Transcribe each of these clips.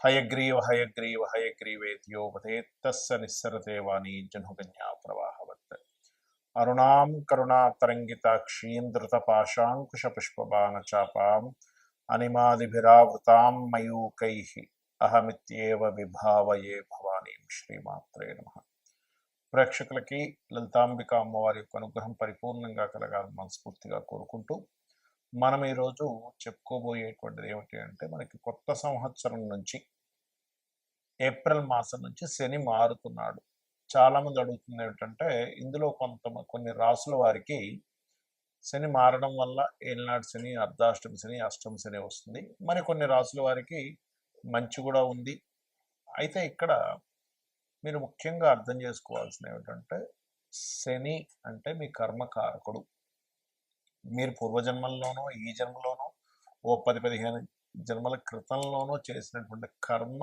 హయగ్రీవ హయగ్రీవ హయగ్రీవేత్యోపతేత్తస్స నిస్సరతే వాణి జనుగన్యా ప్రవాహవత్. అరుణాం కరుణాతరంగితాక్షీం ధృతపాశాంకుశ అనిమాదిభిరావృతాం మయూకై అహమిత్యేవ విభావయే భవానీం శ్రీమాత్రే నమ. ప్రేక్షకులకి లలితాంబిక అమ్మవారి యొక్క అనుగ్రహం పరిపూర్ణంగా కలగాలని మనస్ఫూర్తిగా కోరుకుంటూ మనం ఈరోజు చెప్పుకోబోయేటువంటిది ఏమిటి అంటే మనకి కొత్త సంవత్సరం నుంచి ఏప్రిల్ మాసం నుంచి శని మారుతున్నాడు. చాలామంది అడుగుతుంది ఏమిటంటే ఇందులో కొంత కొన్ని రాసుల వారికి శని మారడం వల్ల ఏలినాడు శని అర్ధాష్టమి శని అష్టమి శని వస్తుంది. మరి కొన్ని రాసుల వారికి మంచి కూడా ఉంది. అయితే ఇక్కడ మీరు ముఖ్యంగా అర్థం చేసుకోవాల్సిన ఏమిటంటే శని అంటే మీ కర్మకారకుడు. మీరు పూర్వజన్మల్లోనో ఈ జన్మలోనో ఓ పది పదిహేను జన్మల క్రితంలోనో చేసినటువంటి కర్మ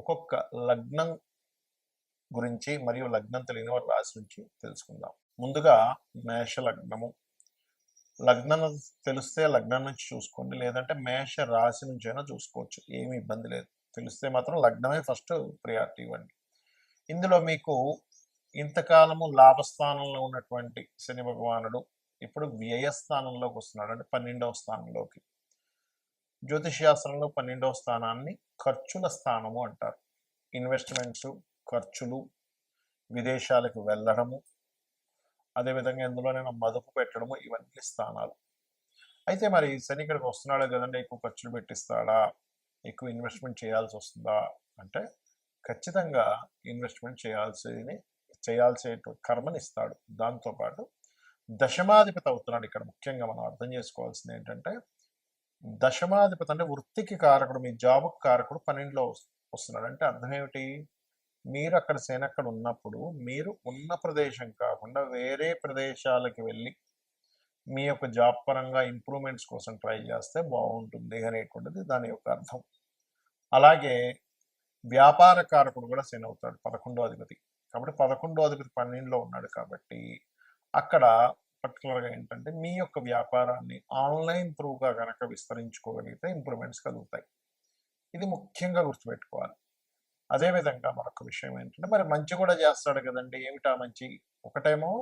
ఒక్కొక్క లగ్నం గురించి మరియు లగ్నం తెలియని వారి రాశి నుంచి తెలుసుకుందాం. ముందుగా మేష లగ్నము. లగ్నం తెలిస్తే లగ్నం నుంచి చూసుకోండి. లేదంటే మేష రాశి నుంచి అయినా చూసుకోవచ్చు. ఏమి ఇబ్బంది లేదు. తెలిస్తే మాత్రం లగ్నమే ఫస్ట్ ప్రియారిటీ ఇవ్వండి. ఇందులో మీకు ఇంతకాలము లాభస్థానంలో ఉన్నటువంటి శని భగవానుడు ఇప్పుడు వ్యయస్థానంలోకి వస్తున్నాడు. అంటే పన్నెండవ స్థానంలోకి. శాస్త్రంలో పన్నెండవ స్థానాన్ని ఖర్చుల స్థానము అంటారు. ఇన్వెస్ట్మెంట్స్ ఖర్చులు విదేశాలకు వెళ్ళడము అదేవిధంగా ఇందులోనైనా మదుపు పెట్టడము ఇవన్నీ స్థానాలు. అయితే మరి శని ఇక్కడికి వస్తున్నాడే కదండి ఎక్కువ ఖర్చులు పెట్టిస్తాడా ఎక్కువ ఇన్వెస్ట్మెంట్ చేయాల్సి వస్తుందా అంటే ఖచ్చితంగా ఇన్వెస్ట్మెంట్ చేయాల్సి చేయాల్సే కర్మనిస్తాడు. దాంతోపాటు దశమాధిపతి అవుతున్నాడు ఇక్కడ ముఖ్యంగా మనం అర్థం చేసుకోవాల్సింది ఏంటంటే దశమాధిపతి అంటే వృత్తికి కారకుడు మీ జాబ్కి కారకుడు పన్నెండులో వస్తున్నాడు. అంటే అర్థం ఏమిటి? మీరు అక్కడ సేనక్కడ ఉన్నప్పుడు మీరు ఉన్న ప్రదేశం కాకుండా వేరే ప్రదేశాలకి వెళ్ళి మీ యొక్క జాబ్ పరంగా ఇంప్రూవ్మెంట్స్ కోసం ట్రై చేస్తే బాగుంటుంది అనేటువంటిది దాని యొక్క అర్థం. అలాగే వ్యాపార కారకుడు కూడా సేన్ అవుతాడు పదకొండో అధిపతి. కాబట్టి పదకొండో అధిపతి పన్నెండులో ఉన్నాడు కాబట్టి అక్కడ పర్టికులర్గా ఏంటంటే మీ యొక్క వ్యాపారాన్ని ఆన్లైన్ త్రూగా కనుక విస్తరించుకోగలిగితే ఇంప్రూవ్మెంట్స్ కలుగుతాయి. ఇది ముఖ్యంగా గుర్తుపెట్టుకోవాలి. అదేవిధంగా మరొక విషయం ఏంటంటే మరి మంచి కూడా చేస్తాడు కదండి. ఏమిటా మంచి? ఒకటేమో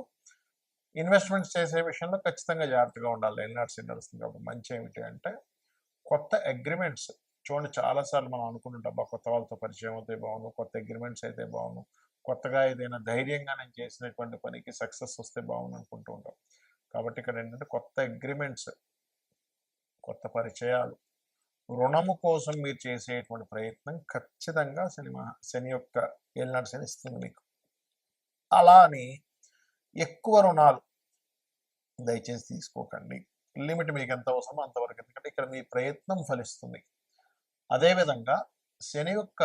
ఇన్వెస్ట్మెంట్స్ చేసే విషయంలో ఖచ్చితంగా జాగ్రత్తగా ఉండాలి. ఎన్ఆర్సీ నడుస్తుంది కాబట్టి మంచి ఏమిటి అంటే కొత్త అగ్రిమెంట్స్ చూడండి చాలాసార్లు మనం అనుకుంటుంటాం "అబ్బా, కొత్త వాళ్ళతో పరిచయం అయితే బాగుండు కొత్త అగ్రిమెంట్స్ అయితే బాగుండు కొత్తగా ఏదైనా ధైర్యంగా నేను చేసినటువంటి పనికి సక్సెస్ వస్తే బాగుంది అనుకుంటూ ఉంటాం. కాబట్టి ఇక్కడ ఏంటంటే కొత్త అగ్రిమెంట్స్ కొత్త పరిచయాలు రుణము కోసం మీరు చేసేటువంటి ప్రయత్నం ఖచ్చితంగా సినిమా శని యొక్క ఏలినాడు శని ఇస్తుంది మీకు. అలా అని ఎక్కువ రుణాలు దయచేసి తీసుకోకండి. లిమిట్ మీకు ఎంత అవసరమో అంతవరకు. ఎందుకంటే ఇక్కడ మీ ప్రయత్నం ఫలిస్తుంది. అదేవిధంగా శని యొక్క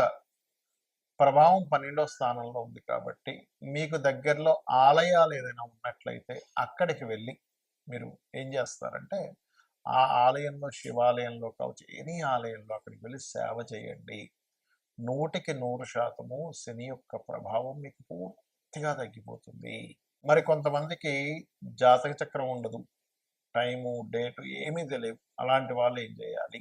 ప్రభావం పన్నెండో స్థానంలో ఉంది కాబట్టి మీకు దగ్గరలో ఆలయాలు ఏదైనా ఉన్నట్లయితే అక్కడికి వెళ్ళి మీరు ఏం చేస్తారంటే ఆ ఆలయంలో శివాలయంలో కావచ్చు ఎనీ ఆలయంలో అక్కడికి వెళ్ళి సేవ చేయండి. నూటికి నూరు శాతము శని యొక్క ప్రభావం మీకు పూర్తిగా తగ్గిపోతుంది. మరి కొంతమందికి జాతక చక్రం ఉండదు. టైము డేటు ఏమీ తెలియవు అలాంటి వాళ్ళు ఏం చేయాలి?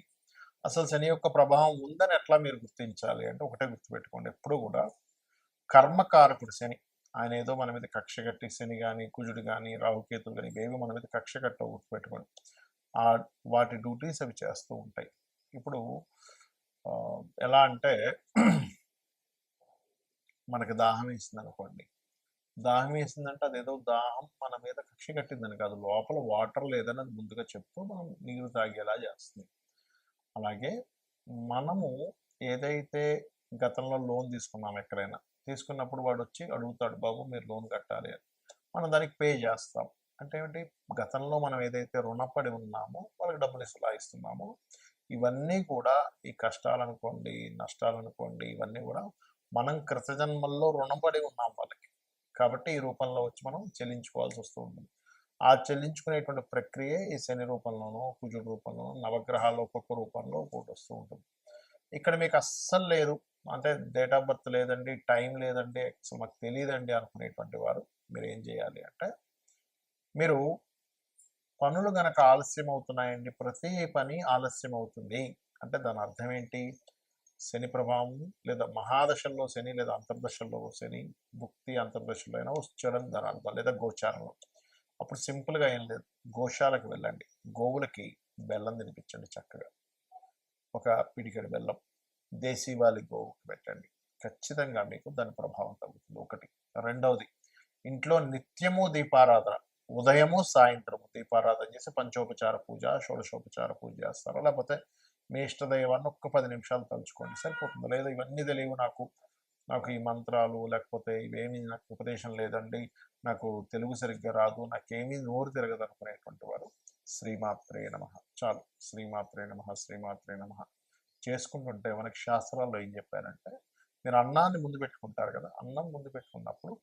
అసలు శని యొక్క ప్రభావం ఉందని ఎట్లా మీరు గుర్తించాలి అంటే ఒకటే గుర్తుపెట్టుకోండి. ఎప్పుడు కూడా కర్మకారకుడు శని. ఆయన ఏదో మన మీద కక్ష కట్టి శని కానీ కుజుడు కానీ రాహుకేతులు కానీ ఇవేవి మన మీద కక్ష కట్ట గుర్తుపెట్టుకోండి. ఆ వాటి డ్యూటీస్ అవి చేస్తూ ఉంటాయి. ఇప్పుడు ఎలా అంటే మనకి దాహం వేసింది అనుకోండి దాహం వేసిందంటే అదేదో దాహం మన మీద కక్ష కట్టిందని కాదు. లోపల వాటర్ లేదని అది ముందుగా చెప్తూ మనం నీరు తాగేలా చేస్తుంది. అలాగే మనము ఏదైతే గతంలో లోన్ తీసుకున్నాం ఎక్కడైనా తీసుకున్నప్పుడు వాడు వచ్చి అడుగుతాడు బాబు మీరు లోన్ కట్టాలి అని. మనం దానికి పే చేస్తాం. అంటే ఏంటి గతంలో మనం ఏదైతే రుణపడి ఉన్నామో వాళ్ళకి డబ్బులు ఇస్తలా ఇస్తున్నామో ఇవన్నీ కూడా ఈ కష్టాలు అనుకోండి నష్టాలు అనుకోండి ఇవన్నీ కూడా మనం కృతజన్మల్లో రుణపడి ఉన్నాం వాళ్ళకి. కాబట్టి ఈ రూపంలో వచ్చి మనం చెల్లించుకోవాల్సి వస్తూ ఉంటుంది. ఆ చెల్లించుకునేటువంటి ప్రక్రియ ఈ శని రూపంలోనో కుజుడు రూపంలోనో నవగ్రహాలు ఒక్కొక్క రూపంలో ఒకటి వస్తూ ఉంటుంది. ఇక్కడ మీకు అస్సలు లేదు. అంటే డేట్ ఆఫ్ బర్త్ లేదండి టైం లేదండి అసలు మాకు తెలియదండి అనుకునేటువంటి వారు మీరు ఏం చేయాలి అంటే మీరు పనులు గనక ఆలస్యం అవుతున్నాయండి ప్రతి పని ఆలస్యం అవుతుంది. అంటే దాని అర్థం ఏంటి? శని ప్రభావం లేదా మహాదశల్లో శని లేదా అంతర్దశల్లో శని భుక్తి అంతర్దశలో అయినా వచ్చడం దాని అర్థం లేదా గోచారంలో. అప్పుడు సింపుల్గా ఏం లేదు. గోశాలకు వెళ్ళండి. గోవులకి బెల్లం తినిపించండి చక్కగా. ఒక పిడికెడు బెల్లం దేశీవాలి గోవుకి పెట్టండి. ఖచ్చితంగా మీకు దాని ప్రభావం తగ్గుతుంది. ఒకటి. రెండవది ఇంట్లో నిత్యము దీపారాధన. ఉదయము సాయంత్రము దీపారాధన చేసి పంచోపచార పూజ షోడశోపచార పూజ చేస్తారు. లేకపోతే మీ ఇష్టదైవాన్ని ఒక్క పది నిమిషాలు తలుచుకోండి. సరిపోతుంది? లేదా ఇవన్నీ తెలియవు నాకు. నాకు ఈ మంత్రాలు లేకపోతే ఇవేమీ నాకు ఉపదేశం లేదండి. నాకు తెలుగు సరిగ్గా రాదు. నాకేమీ నోరు తిరగదు అనుకునేటువంటి వారు శ్రీమాత్రే నమ. చాలు. శ్రీమాత్రే నమ శ్రీమాత్రే నమ. చేసుకుంటుంటే మనకి శాస్త్రాల్లో ఏం చెప్పారంటే మీరు అన్నాన్ని ముందు పెట్టుకుంటారు కదా అన్నం ముందు పెట్టుకున్నప్పుడు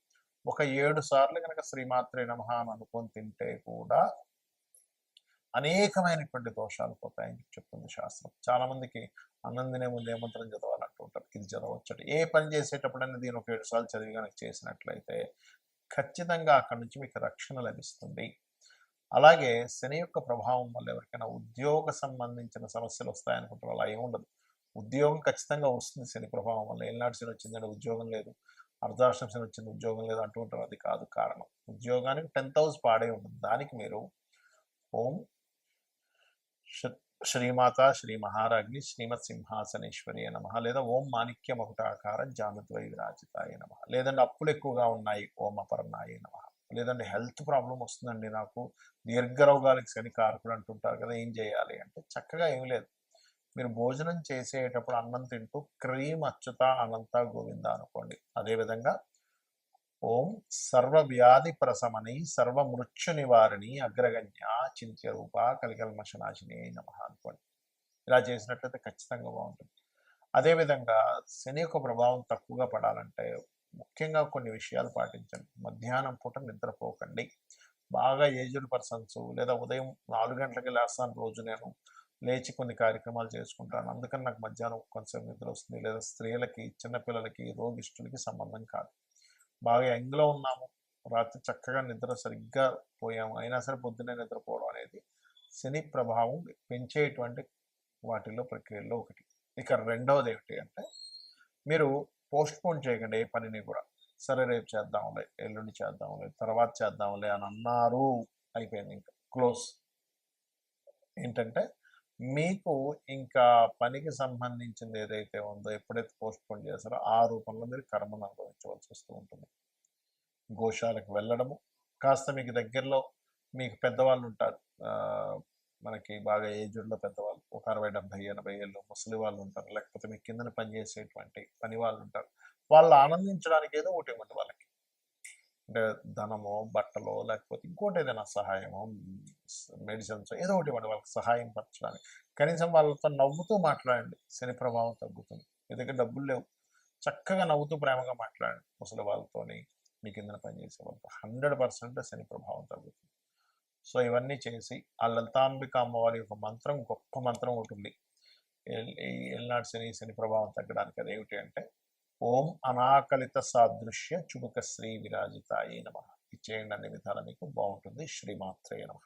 ఒక ఏడు సార్లు కనుక శ్రీమాత్రే నమ అని అనుకొని తింటే కూడా అనేకమైనటువంటి దోషాలు పోతాయని చెప్తుంది శాస్త్రం. చాలా మందికి అన్నం తినే ముందు ఏ మంత్రం చదవాలంటూ ఉంటారు. ఇది చదవచ్చట. ఏ పని చేసేటప్పుడైనా దీని ఒక ఏడు సార్లు చదివి కనుక చేసినట్లయితే ఖచ్చితంగా అక్కడి నుంచి మీకు రక్షణ లభిస్తుంది. అలాగే శని యొక్క ప్రభావం వల్ల ఎవరికైనా ఉద్యోగ సంబంధించిన సమస్యలు వస్తాయనుకుంటారు అలా ఏముండదు ఉద్యోగం ఖచ్చితంగా వస్తుంది శని ప్రభావం వల్ల. ఏనాడు శని వచ్చిందంటే ఉద్యోగం లేదు. అర్ధాష్టం శని వచ్చింది ఉద్యోగం లేదు అంటూ ఉంటారు. అది కాదు కారణం. ఉద్యోగానికి టెన్త్ హౌస్ పాడే ఉంటుంది. దానికి మీరు ఓం శ్రీమాత శ్రీ మహారాజ్ని శ్రీమత్ సింహాసనేశ్వరి నమ. లేదా ఓం మాణిక్య మకుటాకార జామద్వై విరాజితాయ నమ. లేదంటే అప్పులు ఎక్కువగా ఉన్నాయి ఓం అపర్ణాయ నమ. లేదంటే హెల్త్ ప్రాబ్లం వస్తుందండి నాకు దీర్ఘరోగాలకు శని కారకుడు అంటుంటారు కదా ఏం చేయాలి అంటే చక్కగా ఏం లేదు. మీరు భోజనం చేసేటప్పుడు అన్నం తింటూ క్రీమ్ అచ్యుత అనంత గోవింద అనుకోండి. అదేవిధంగా ఓం సర్వ వ్యాధి ప్రసమని సర్వ మృత్యు నివారిణి అగ్రగణ్య చింత్య రూప కలికల్మషనాశిని నమ అనుకోండి. ఇలా చేసినట్లయితే ఖచ్చితంగా బాగుంటుంది. అదేవిధంగా శని యొక్క ప్రభావం తక్కువగా పడాలంటే ముఖ్యంగా కొన్ని విషయాలు పాటించండి. మధ్యాహ్నం పూట నిద్రపోకండి. బాగా ఏజ్డ్ పర్సన్స్ లేదా ఉదయం నాలుగు గంటలకి లేస్తాను రోజు నేను. లేచి కొన్ని కార్యక్రమాలు చేసుకుంటాను. అందుకని నాకు మధ్యాహ్నం కొంచెం నిద్ర వస్తుంది. లేదా స్త్రీలకి చిన్నపిల్లలకి రోగిష్ఠులకి సంబంధం కాదు. బాగా యంగ్లో ఉన్నాము. రాత్రి చక్కగా నిద్ర సరిగ్గా పోయాము. అయినా సరే పొద్దున్నే నిద్రపోవడం అనేది శని ప్రభావం పెంచేటువంటి వాటిల్లో ప్రక్రియల్లో ఒకటి. ఇక రెండవది ఏమిటి అంటే మీరు పోస్ట్ పోన్ చేయకండి ఏ పనిని కూడా. సరే రేపు చేద్దాంలే ఎల్లుండి చేద్దాంలే తర్వాత చేద్దాంలే అని అన్నారు. అయిపోయింది ఇంకా. క్లోజ్. ఏంటంటే మీకు ఇంకా పనికి సంబంధించింది ఏదైతే ఉందో ఎప్పుడైతే పోస్ట్ పోన్ చేస్తారో ఆ రూపంలో మీరు కర్మను అనుభవించవలసి వస్తూ ఉంటుంది. గోశాలకు వెళ్ళడము కాస్త మీకు దగ్గరలో మీకు పెద్దవాళ్ళు ఉంటారు. మనకి బాగా ఏజ్డ్లో పెద్దవాళ్ళు ఒక అరవై డెబ్బై ఎనభై ఏళ్ళు ముసలి వాళ్ళు ఉంటారు. లేకపోతే మీ కిందన పనిచేసేటువంటి పని వాళ్ళు ఉంటారు. వాళ్ళు ఆనందించడానికి ఏదో ఒకటి ఇవ్వండి వాళ్ళకి. అంటే ధనమో బట్టలో లేకపోతే ఇంకోటి ఏదైనా సహాయమో మెడిసిన్స్ ఏదో ఒకటి ఇవ్వండి వాళ్ళకి సహాయం పరచడానికి. కనీసం వాళ్ళతో నవ్వుతూ మాట్లాడండి. శని ప్రభావం తగ్గుతుంది. మీ దగ్గర డబ్బులు లేవు. చక్కగా నవ్వుతూ ప్రేమగా మాట్లాడండి. ముసలి వాళ్ళతోని మీ కిందన పనిచేసే వాళ్ళతో. హండ్రెడ్ పర్సెంట్ శని ప్రభావం తగ్గుతుంది. సో ఇవన్నీ చేసి ఆ లలితాంబిక అమ్మవారి యొక్క మంత్రం గొప్ప మంత్రం ఒకటి ఉంది. ఎల్- ఈ ఎల్నాడు శని శని ప్రభావం తగ్గడానికి అదేమిటి అంటే ఓం అనాకలిత సాదృశ్య చుముక శ్రీ విరాజితాయి నమ. ఇచ్చేయండి అన్ని విధాలు మీకు. బాగుంటుంది. శ్రీమాత్రే నమ.